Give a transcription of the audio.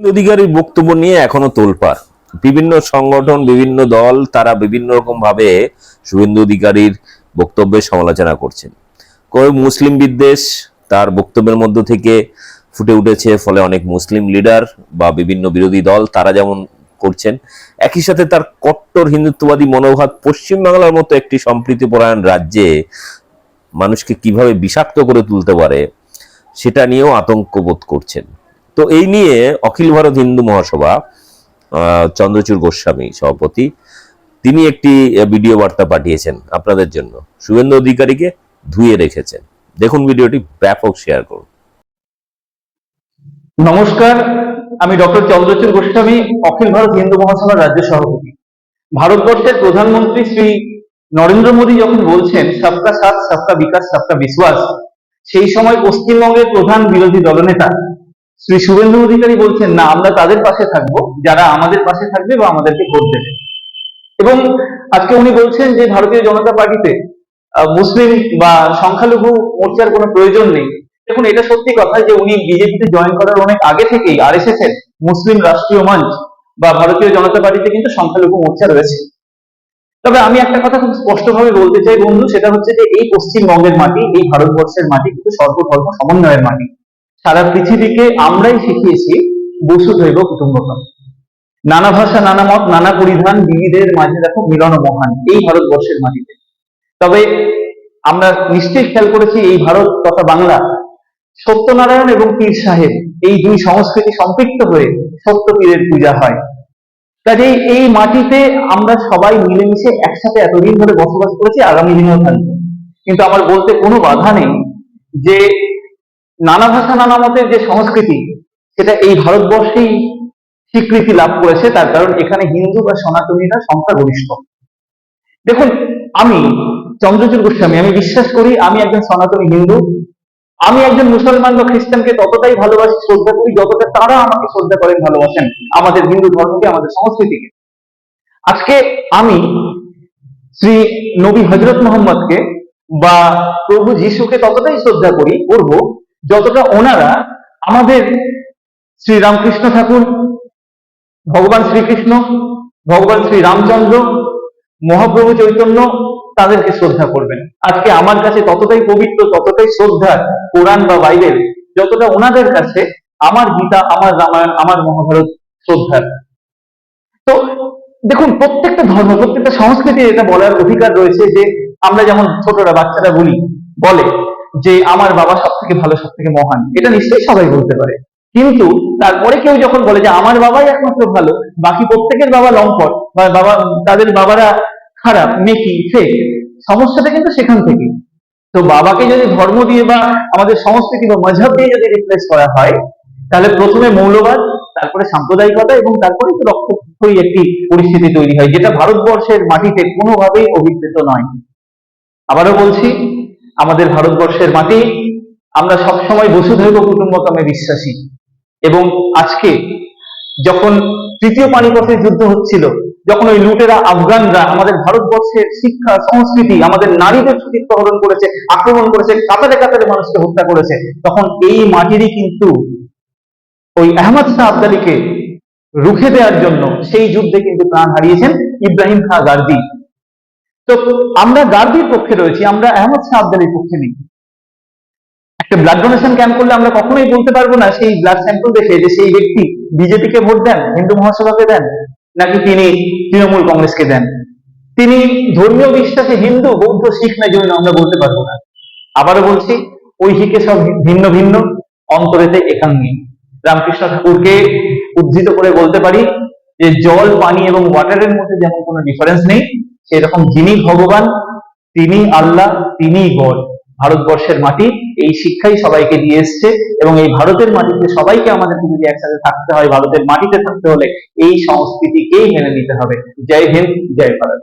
অধিকারীর বক্তব্য নিয়ে এখনও তোলপাড়। বিভিন্ন সংগঠন, বিভিন্ন দল, তারা বিভিন্ন রকম ভাবে শুভেন্দু অধিকারীর বক্তব্যের সমালোচনা করছেন। কেউ মুসলিম বিদ্বেষ তার বক্তব্যের মধ্য থেকে ফুটে উঠেছে, ফলে অনেক মুসলিম লিডার বা বিভিন্ন বিরোধী দল তারা যেমন করছেন, একই সাথে তার কট্টর হিন্দুত্ববাদী মনোভাব পশ্চিমবাংলার মতো একটি সম্প্রীতিপরায়ণ রাজ্যে মানুষকে কীভাবে বিষাক্ত করে তুলতে পারে, সেটা নিয়েও আতঙ্ক বোধ করছেন। তো এই নিয়ে অখিল ভারত হিন্দু মহাসভা আহ, চন্দ্রচূড় গোস্বামী সভাপতি তিনি একটি ভিডিও বার্তা পাঠিয়েছেন আপনাদের জন্য। শুভেন্দু অধিকারীকে ধুয়ে রেখেছেন। দেখুন ভিডিওটি ব্যাপক শেয়ার করুন। নমস্কার আমি ডক্টর চন্দ্রচূড় গোস্বামী অখিল ভারত হিন্দু মহাসভার রাজ্য সভাপতি। ভারতবর্ষের প্রধানমন্ত্রী শ্রী নরেন্দ্র মোদী যখন বলছেন সবকা সাথ সবকা বিকাশ সবকা বিশ্বাস সেই সময় পশ্চিমবঙ্গের প্রধান বিরোধী দলনেতা শ্রী শুভেন্দু অধিকারী বলছেন, না, আমরা তাদের পাশে থাকব, যারা আমাদের পাশে থাকবে বা আমাদেরকে ভোট দেবে। এবং আজকে উনি বলছেন যে, ভারতীয় জনতা পার্টিতে মুসলিম বা সংখ্যালঘু মোর্চার কোনো প্রয়োজন নেই। দেখুন, এটা সত্যি কথা যে, উনি বিজেপিতে জয়েন করার অনেক আগে থেকেই আর এস এস মুসলিম রাষ্ট্রীয় মঞ্চ বা ভারতীয় জনতা পার্টিতে কিন্তু সংখ্যালঘু মোর্চা রয়েছে। তবে আমি একটা কথা খুব স্পষ্টভাবে বলতে চাই, বন্ধু, সেটা হচ্ছে যে, এই পশ্চিমবঙ্গের মাটি, এই ভারতবর্ষের মাটি কিন্তু সর্বধর্ম সমন্বয়ের মাটি। সারা পৃথিবীকে আমরাই শিখিয়েছি বসুধৈব কুটুম্বকম। নানা ভাষা, নানা মত, নানা পরিধান, বিবিধের মাঝে দেখো মিলন মহান, এই ভারতবর্ষের মাটিতে। তবে আমরা নিশ্চয়ই খেয়াল করেছি এই ভারত তথা বাংলা, সত্যনারায়ণ এবং পীর সাহেব এই দুই সংস্কৃতি সম্পৃক্ত হয়ে সত্য পীরের পূজা হয়। কাজেই এই মাটিতে আমরা সবাই মিলেমিশে একসাথে এতদিন ধরে বসবাস করেছি, আগামী দিনেও থাকব। কিন্তু আমার বলতে কোনো বাধা নেই যে নানা ভাষা, নানা মতের যে সংস্কৃতি, সেটা এই ভারতবর্ষেই স্বীকৃতি লাভ করেছে, তার কারণ এখানে হিন্দু বা সনাতনীরা সংখ্যাগরিষ্ঠ। দেখুন, আমি চন্দ্রচূড় গোস্বামী, আমি বিশ্বাস করি আমি একজন সনাতনী হিন্দু। আমি একজন মুসলমান বা খ্রিস্টানকে ততটাই ভালোবাসি, শ্রদ্ধা করি, যতটা তারা আমাকে শ্রদ্ধা করেন, ভালোবাসেন, আমাদের হিন্দু ধর্মকে, আমাদের সংস্কৃতিকে। আজকে আমি শ্রী নবী হজরত মোহাম্মদকে বা প্রভু যিশুকে ততটাই শ্রদ্ধা করি, করব যতটা ওনারা আমাদের শ্রী রামকৃষ্ণ ঠাকুর, ভগবান শ্রীকৃষ্ণ, ভগবান শ্রী রামচন্দ্র মহাপ্রভু চৈতন্য তাদেরকে শ্রদ্ধা করবেন। আজকে আমার কাছে ততটাই পবিত্র, ততটাই শ্রদ্ধা কোরআন বা বাইবেল, যতটা ওনাদের কাছে আমার গীতা, আমার রামায়ণ, আমার মহাভারত শ্রদ্ধার। তো দেখুন, প্রত্যেকটা ধর্ম, প্রত্যেকটা সংস্কৃতির এটা বলার অধিকার রয়েছে যে আমরা যেমন ছোটরা, বাচ্চারা বলি, বলে যে আমার বাবা সব থেকে ভালো সব থেকে মহান, এটা নিশ্চয়ই সবাই বলতে পারে। কিন্তু তারপরে কেউ যখন বলে যে আমার বাবাই একমাত্র ভালো, বাকি প্রত্যেকের বাবা লম্পট, বা বাবা, তাদের বাবারা খারাপ, নেকি ফেক সমস্যাটা কিন্তু সেখান থেকে। তো বাবাকে যদি ধর্ম দিয়ে বা আমাদের সংস্কৃতি বা মজহব দিয়ে যদি রিপ্লেস করা হয়, তাহলে প্রথমে মৌলবাদ, তারপরে সাম্প্রদায়িকতা এবং তারপরে তো রক্তক্ষয়ী একটি পরিস্থিতি তৈরি হয়, যেটা ভারতবর্ষের মাটিতে কোনোভাবেই অভিপ্রেত নয়। আবারও বলছি আমাদের ভারতবর্ষের মাটি, আমরা সবসময় বসুধৈব কুটুম্বকমে বিশ্বাসী। এবং আজকে যখন তৃতীয় পানিপথের যুদ্ধ হচ্ছিল, যখন ওই লুটেরা আফগানরা আমাদের ভারতবর্ষের শিক্ষা, সংস্কৃতি, আমাদের নারীদের সতীত্ব হরণ করেছে, আক্রমণ করেছে, কাতারে কাতারে মানুষকে হত্যা করেছে, তখন এই মাটিরই কিন্তু ওই আহমদ শাহ আবদালিকে রুখে দেওয়ার জন্য সেই যুদ্ধে কিন্তু প্রাণ হারিয়েছেন ইব্রাহিম খাঁ গার্দি তো আমরা গার্দির পক্ষে রয়েছি? আমরা আহমদ শাহ আবদালির পক্ষে নেই। একটা ব্লাড ডোনেশন ক্যাম্প করলে আমরা কখনোই বলতে পারব না, সেই ব্লাড স্যাম্পল দেখে যে সেই ব্যক্তি বিজেপিকে ভোট দেন, হিন্দু মহাসভাকে দেন, নাকি তিনি তৃণমূল কংগ্রেসকে দেন। তিনি ধর্মীয় বিশ্বাসে হিন্দু, বৌদ্ধ, শিখ না জৈন আমরা বলতে পারব না। আবারও বলছি, ঐহিকে সব ভিন্ন ভিন্ন, অন্তরেতে একাঙ্গী। রামকৃষ্ণ ঠাকুরকে উদ্ধৃত করে বলতে পারি যে জল, পানি এবং ওয়াটারের মধ্যে যেমন কোনো ডিফারেন্স নেই সেরকম যিনি ভগবান, তিনি আল্লাহ তিনি গড। ভারতবর্ষের মাটি, এই শিক্ষাই সবাইকে দিয়ে এসছে এবং এই ভারতের মাটিতে সবাইকে আমাদেরকে যদি একসাথে থাকতে হয়, ভারতের মাটিতে থাকতে হলে এই সংস্কৃতিকেই মেনে নিতে হবে। জয় হিন্দ, জয় ভারত।